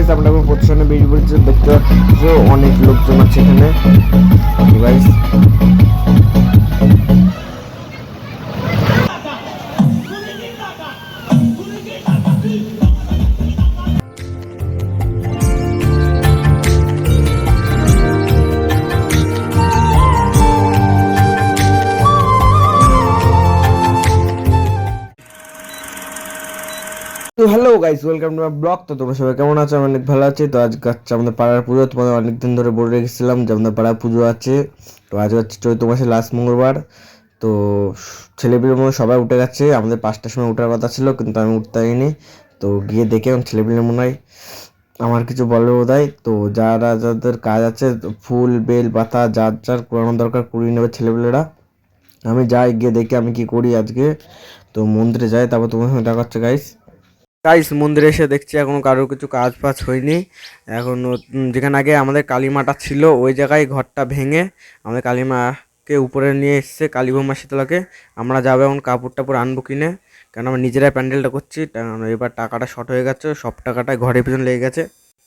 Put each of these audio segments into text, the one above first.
Guys আমরা এখন প্রতিষ্ঠানে বেরিয়ে পড়েছি দেখতে পাচ্ছ অনেক লোকজন আছে এখানে। Guys guys welcome to my blog তো তোমরা সবাই কেমন আছো? আমি অনেক ভালো আছি। তো আজ হচ্ছে আমাদের পাড়ার পুজো। তোমাদের অনেক দিন ধরে বলে রেখেছিলাম যে আমাদের পাড়ার পুজো আছে। তো আজ হচ্ছে চৈত্র মাসে লাস্ট মঙ্গলবার। তো ছেলেপিলের মনে সবাই উঠে গেছে। আমাদের পাঁচটার সময় ওঠার কথা ছিল, কিন্তু আমি উঠতে পারিনি। তো গিয়ে দেখে এখন ছেলেপিলের মনে হয় আমার কিছু বলে বোধ হয়। তো যারা, যাদের কাজ আছে, ফুল, বেল, পাতা, যার যার করানোর দরকার কুড়িয়ে নেবে ছেলেপিলেরা। আমি যাই, গিয়ে দেখি আমি কি করি আজকে। তো মন্দিরে যাই, তারপর তোমার সঙ্গে দেখা হচ্ছে গাইস গাইস মন্দিরে এসে দেখছি এখনও কারোর কিছু কাজ ফাজ হয়নি। এখন যেখানে আগে আমাদের কালীমাটা ছিল, ওই জায়গায় ঘরটা ভেঙে আমাদের কালীমাকে উপরে নিয়ে এসছে কালীবম্মা শীতলাকে। আমরা যাব এখন কাপড় টাপড় আনব কিনে। কারণ আমরা নিজেরাই প্যান্ডেলটা করছি এবার টাকাটা শর্ট হয়ে গেছে, সব টাকাটাই ঘরের পিছনে লেগে গেছে।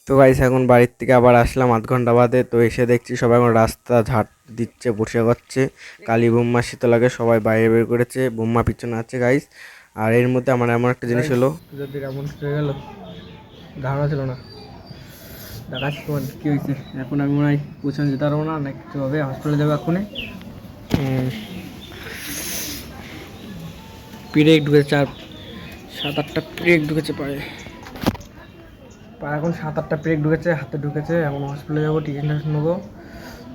তো গাইস এখন বাড়ির থেকে আবার আসলাম আধ ঘণ্টা বাদে। তো এসে দেখছি সবাই এখন রাস্তা ঝাড় দিচ্ছে, বসে করছে। কালী বোম্মা শীতলাকে সবাই বাইরে বের করেছে বোম্মা পিছনে আছে গাইস আর এর মধ্যে আমার এমন একটা জিনিস হলো। এমন হয়ে গেল ধারণা ছিল না। দেখাচ্ছি তোমার কী হয়েছে। এখন আমি মনে হয় পৌঁছানো যেতে পারব না না কিছু হবে হসপিটালে যাব এখনই পিরেক ঢুকেছে চার সাত আটটা পিরেক ঢুকেছে পায়ে। পায়ে এখন সাত আটটা পিরেক ঢুকেছে হাতে ঢুকেছে এখন হসপিটালে যাব টিকিট নেব।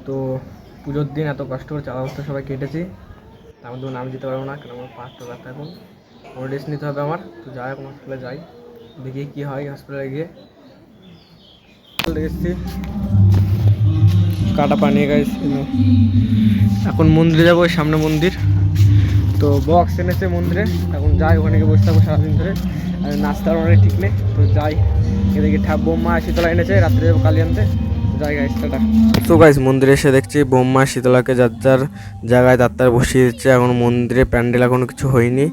তো পুজোর দিন এত কষ্ট করে চালা অবস্থা সবাই কেটেছি। তার মধ্যে নাম দিতে পারব না কারণ আমার পাঁচটা ব্যথা এখন। রেস্ট নিতে হবে আমার। তো যাই এখন হসপিটালে যাই। দেখি কী হয় হসপিটালে গিয়ে। এসেছি। কাটা পানি গাইস এখন মন্দিরে যাব, ওই সামনে মন্দির। তো বক্স এনেছে মন্দিরে। এখন যাই, ওখানে গিয়ে বসে থাকব সারাদিন ধরে। আর নাস্তার অনেক ঠিক নেই। তো যাই। এদিকে ঠাপ বোম্মা শীতলা এনেছে, রাত্রে যাব কালি আনতে। যাই তো গাইস মন্দিরে এসে দেখছি বোম্মা শীতলাকে যার যার জায়গায় তার তার বসিয়ে দিচ্ছে। এখন মন্দিরে প্যান্ডেল এখনও কিছু হয়নি।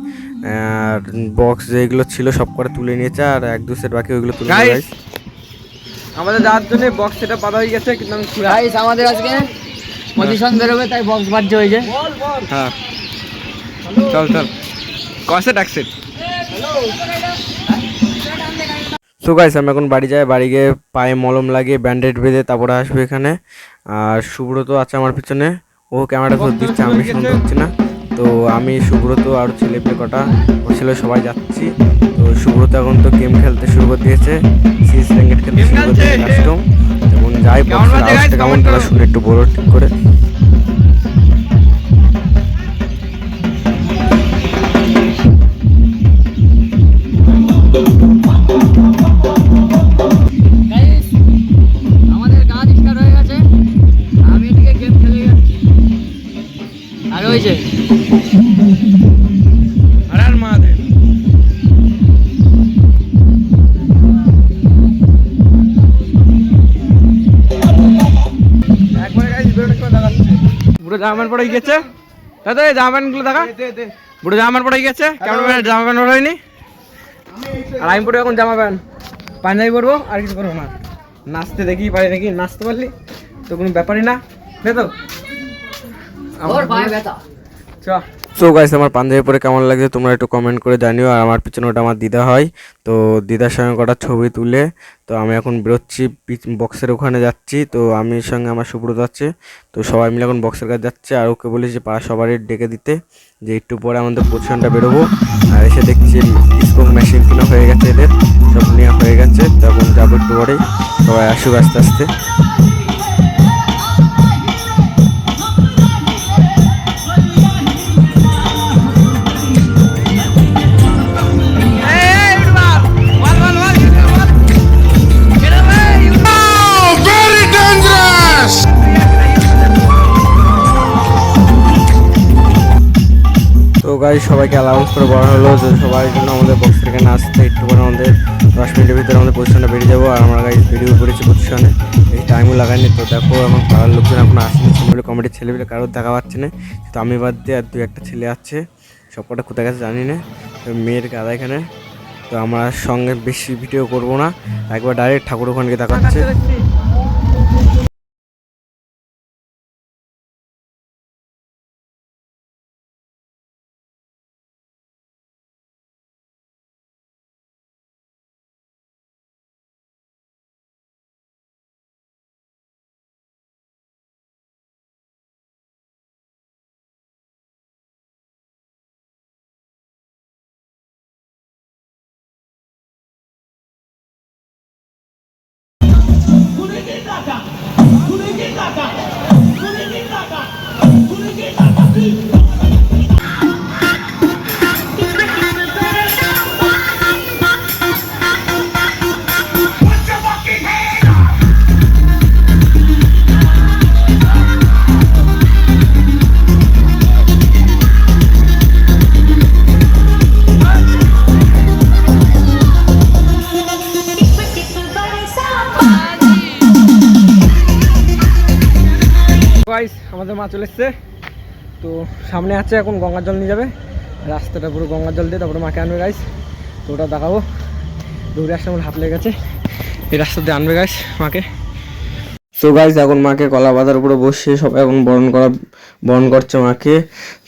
আর বক্স যেগুলো ছিল সব করে তুলে নিয়েছে আর এক দু সেট বাকি ওইগুলো তুলে! গাইস আমাদের যাওয়ার জন্য বক্স সেটা পাতা হয়ে গেছে কিন্তু আমি খুলে গাইস আমাদের আজকে পজিশন বেরোবে তাই বক্স বাজছে হয়েছে হ্যাঁ। চল চল। কসেট অ্যাকসেট সো গাইস আমি এখন বাড়ি যাই বাড়ি গিয়ে পায়ে মলম লাগিয়ে ব্যান্ডেড বেঁধে তারপরে আসবে এখানে। আর সুব্রত আছে আমার পিছনে ও ক্যামেরাটা ধরে দিচ্ছে আমি শুনতে পাচ্ছি না। তো আমি সুব্রত আর ছেলে পেলে কটা ও ছেলে সবাই যাচ্ছি। তো সুব্রত এখন তো গেম খেলতে শুরু করে দিয়েছে। সিএস র্যাঙ্কেট খেলতে শুরু করে দিয়েছে কাস্টম এবং যাই guys? কেমন তারা করো। শুনে একটু বড় ঠিক করে। গাইস বুড়ো জামা প্যান্ট পরে গেছে? দাদা জামা প্যান্টগুলো দেখা। বুড়ো জামা প্যান্ট পরে গেছে ক্যামেরাম্যান জামা প্যান্ট হয়নি আর আমি পরে এখন জামা প্যান্ট। পাঞ্জাবি পরবো আর কিছু করব না। নাচতে দেখি পারি নাকি? নাচতে পারলি? তো কোনো ব্যাপারই না। তাই তো। ওর পায়ে ব্যথা। চ। সো গাইস আমার পাঞ্জাবি পরে কেমন লাগছে তোমরা একটু কমেন্ট করে জানিও, আর আমার পিছনে ওটা আমার দিদা হয়। তো দিদার সঙ্গে কটা ছবি তুলে, তো আমি এখন বেরোচ্ছি বক্সের ওখানে যাচ্ছি। তো আমি সঙ্গে আমার সুব্রত আছে, তো সবাই মিলে এখন বক্সের কাছে যাচ্ছে। আর ওকে বলেছি যে পাড়া সবারই ডেকে দিতে, যে একটু পরে আমাদের পজিশনটা বেরোবো। আর এসে দেখছি স্পোক মেশিন কিনা হয়ে গেছে এদের, সব নেওয়া হয়ে গেছে। তখন যাব একটু পরেই, সবাই আসুক আস্তে আস্তে। গাড়ি সবাইকে অ্যালাউন্স করে বলা হলো যে সবার জন্য আমাদের বক্স থেকে নাচতে একটু করে আমাদের দশ মিনিটের ভিতরে আমাদের পজিশনে বেরিয়ে যাব। আর আমরা গাড়ি ভিডিও পড়েছি পজিশনে এই টাইমও লাগাইনি তো দেখো এখন পাড়ার লোকজন এখন আসেনি ছেলেগুলো কমিটির ছেলেগুলো কারোর দেখা পাচ্ছে না। তো আমি বাদ দিয়ে আর দু একটা ছেলে আছে। সব কটা কোথায় গেছে জানি না। মেয়ের গাদা এখানে। তো আমরা সঙ্গে বেশি ভিডিও করব না। একবার ডাইরেক্ট ঠাকুর ওখানকে দেখাচ্ছে। আমাদের মা চলে এসছে। তো সামনে আছে, এখন গঙ্গার জল নিয়ে যাবে। রাস্তাটা পুরো গঙ্গার জল দিয়ে তারপরে মাকে আনবে গাইস তো ওটা দেখাবো। দৌড়ে আসলে আমার হাত লেগে গেছে। এই রাস্তা দিয়ে আনবে গাইস মাকে। তো গাইস এখন মাকে কলা পাতার উপরে বসে সবাই এখন বরণ করা, বরণ করছে মাকে।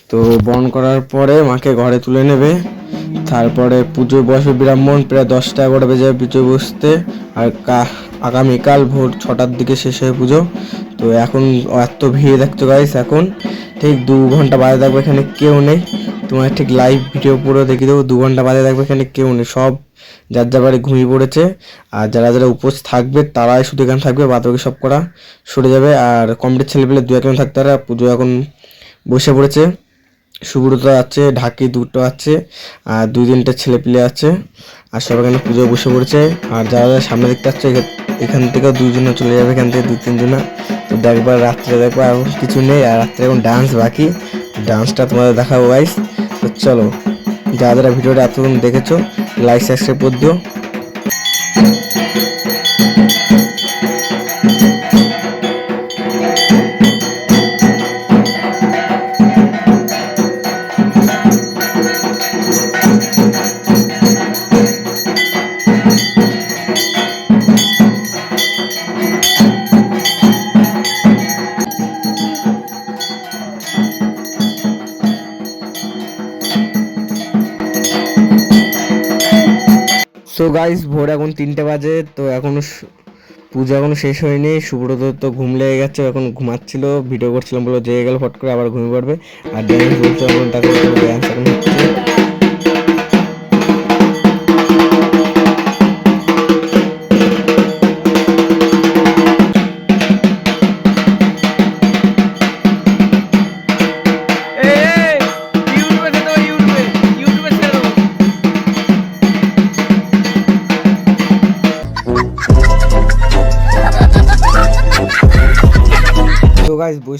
তো বরণ করার পরে মাকে ঘরে তুলে নেবে। তারপরে পুজো বসবে ব্রাহ্মণ, প্রায় দশটা এগারোটা বেজে যাবে পুজো বসতে। আর আগামীকাল ভোর ছটার দিকে শেষ হয় পুজো। তো এখন এত ভিড় দেখতো গাইস এখন ঠিক দু ঘণ্টা বাদে থাকবে এখানে কেউ নেই। তোমার ঠিক লাইভ ভিডিও পুরো দেখিয়ে দেবো, দু ঘণ্টা বাদে থাকবে এখানে কেউ নেই। সব যার যার বাড়ি ঘুমিয়ে পড়েছে আর যারা যারা উপোস থাকবে, তারাই শুধু এখানে থাকবে বাদবাকি সব করা সরে যাবে। আর কমপ্লিট ছেলেপেলে দু একজন থাকতে পারে পুজো এখন বসে পড়েছে। সুব্রত আছে, ঢাকি দুটো আছে, আর দুই তিনটে ছেলেপিলে আছে। আর সব এখানে পুজো বসে পড়েছে। আর যারা যারা সামনে দেখতে এখা- এখান থেকে দুজনে চলে যাবে, এখান থেকে দু তিনজনে তো দেখবার রাত্রে দেখব আর কিছু নেই, আর রাত্রে এখন ডান্স বাকি। ডান্সটা তোমাদের দেখাবো গাইস তো চলো, যারা যারা ভিডিওটা এতক্ষণ দেখেছ লাইক সাবস্ক্রাইব করে দিও। সো গাইস ভোর এখন তিনটে বাজে, তো এখনও পূজা এখনও শেষ হয়নি। সুব্রত তো ঘুম লেগে গেছে, এখন ঘুমাচ্ছিল। ভিডিও করছিলাম বলে জেগে গেল ফট করে আবার ঘুমিয়ে পড়বে। আর এখন তাকে এখন হচ্ছে।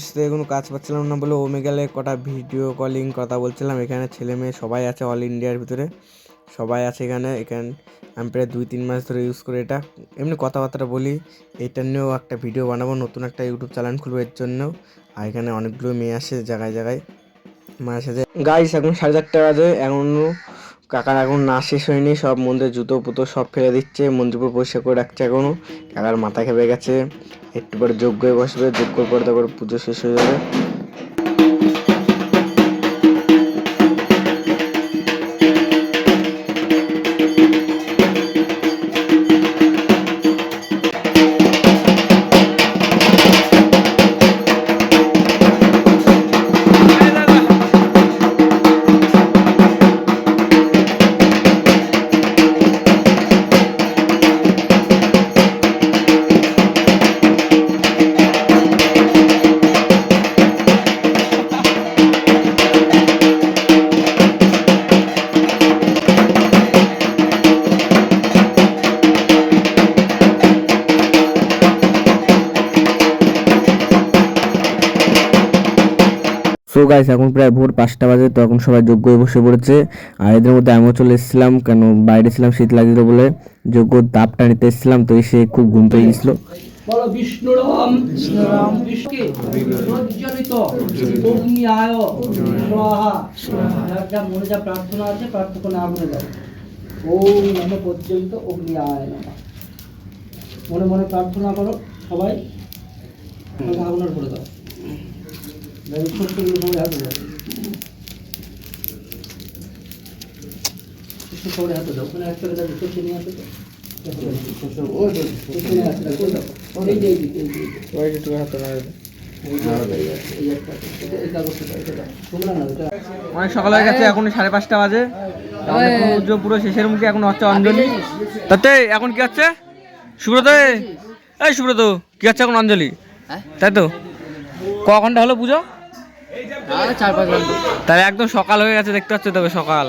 তো কোনো কাজ পাচ্ছিলাম না বলে ওমেগালে কটা ভিডিও কলিং কথা বলছিলাম। এখানে ছেলে মেয়ে সবাই আছে অল ইন্ডিয়ার ভিতরে। সবাই আছে এখানে। এখানে, আমি প্রায় দুই তিন মাস ধরে ইউজ করি এটা। এমনি কথাবার্তা বলি, এটা নিয়েও একটা ভিডিও বানাবো, নতুন একটা ইউটিউব চ্যানেল খুলবো এর জন্য। আর এখানে অনেকগুলো মেয়ে আসে জায়গায় জায়গায়। মায়ের সাথে গাইস এখন সাড়ে চারটা বাজে। এখনও কাকার এখন না শেষ হয়নি, সব মন্দিরে জুতো পুতো সব ফেলে দিচ্ছে মন্দিরপুর পরিষ্কার করে রাখছে এখনও কাকার মাথা খেপে গেছে, একটু পরে যজ্ঞ বসবে যজ্ঞ পরে তারপর পুজো শেষ হয়ে যাবে। গাইস এখন প্রায় ভোর পাঁচটা বাজে, তো এখন সবাই যোগ্য বসে পড়েছে। আর এদের মধ্যে আমিও চলে এসেছিলাম, কেন বাইরে ছিলাম শীত লাগছিল বলে। যোগ্য তাপটা নিতে এসেছিলাম, তো এসে খুব ঘুম পেয়ে গেছিল মনে মনে প্রার্থনা করো, সবাই। করে দাও অনেক সকাল হয়ে গেছে এখন সাড়ে পাঁচটা বাজে। পুজো পুরো শেষের মুখে এখন হচ্ছে অঞ্জলি। তাতে এখন কি হচ্ছে? সুব্রত এই সুব্রত কি হচ্ছে এখন অঞ্জলি? হ্যাঁ? তাই তো? ক ঘণ্টা হলো পুজো? চার পাঁচ ঘণ্টা। তাহলে একদম সকাল হয়ে গেছে দেখতে পাচ্ছ তবে সকাল।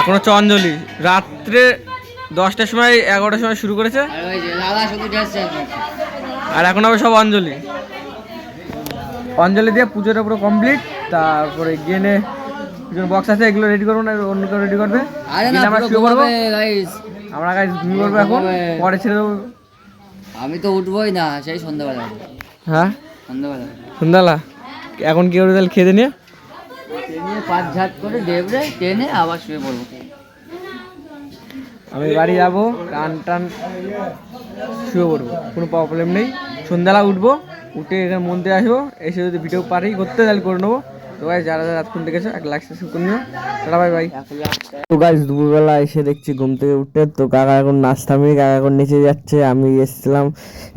এখন হচ্ছে অঞ্জলি রাত্রে দশটার সময় এগারোটার সময় শুরু করেছে। আর এখন হবে সব অঞ্জলি। অঞ্জলি দিয়ে পুজোটা পুরো কমপ্লিট তারপরে গেনে বক্স আছে এগুলো রেডি করব না অন্য কেউ রেডি করবে? আমরা ঘুমাবে, guys। আমরা গাছ ঘুমিয়ে পড়ব এখন পরে ছেড়ে দেবো। আমি তো উঠবোই না সেই সন্ধ্যাবেলা। হ্যাঁ? সন্ধ্যাবেলা। সন্ধ্যাবেলা? এখন কি করে তাহলে খেতে নিয়ে? পাঁচ ঝাট করে ট্রেনে আবার শুয়ে পড়ব। আমি বাড়ি যাব টান টান শুয়ে পড়ব কোনো প্রবলেম নেই। সন্ধ্যাবেলা উঠবো উঠে এখানে মন্দিরে আসব এসে যদি ভিডিও পারি করতে তাহলে করে নেব। তো ভাই যারা যারা রাতক্ষণ দেখেছ, এক লাইক সাবস্ক্রাইব করে নিও। টাটা বাই বাই তো গাইজ দুপুরবেলা এসে দেখছি ঘুম থেকে উঠে, তো কাকা এখন নাচ থামিয়ে কাকা এখন নিচে যাচ্ছে, আমি এসেছিলাম,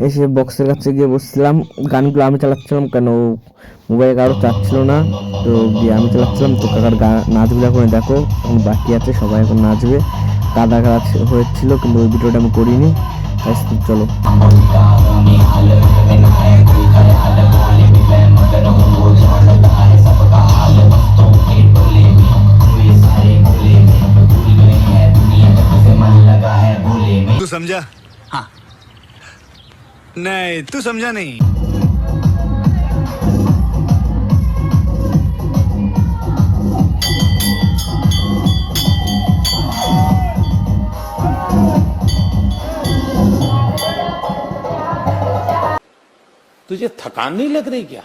এসে বক্সের কাছে গিয়ে বসছিলাম। গানগুলো আমি চালাচ্ছিলাম, কেন মোবাইলে কারও চাচ্ছিল না, তো গিয়ে আমি চালাচ্ছিলাম, তো কাকার নাচগুলো এখন দেখো, এখন বাকি আছে, সবাই এখন নাচবে। কাদা কাজ হয়েছিল, কিন্তু ওই ভিডিওটা আমি করিনি, তাই চলো। नहीं तू समझा नहीं। तुझे थकान नहीं लग रही क्या?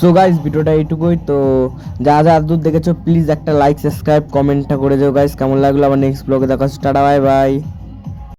সো গাইজ ভিডিওটা এইটুকুই। তো যা যা দূর দেখেছ প্লিজ একটা লাইক সাবস্ক্রাইব কমেন্টটা করে দেবো গাইজ কেমন লাগল? আবার নেক্সট ব্লগে দেখা টাটা বাই বাই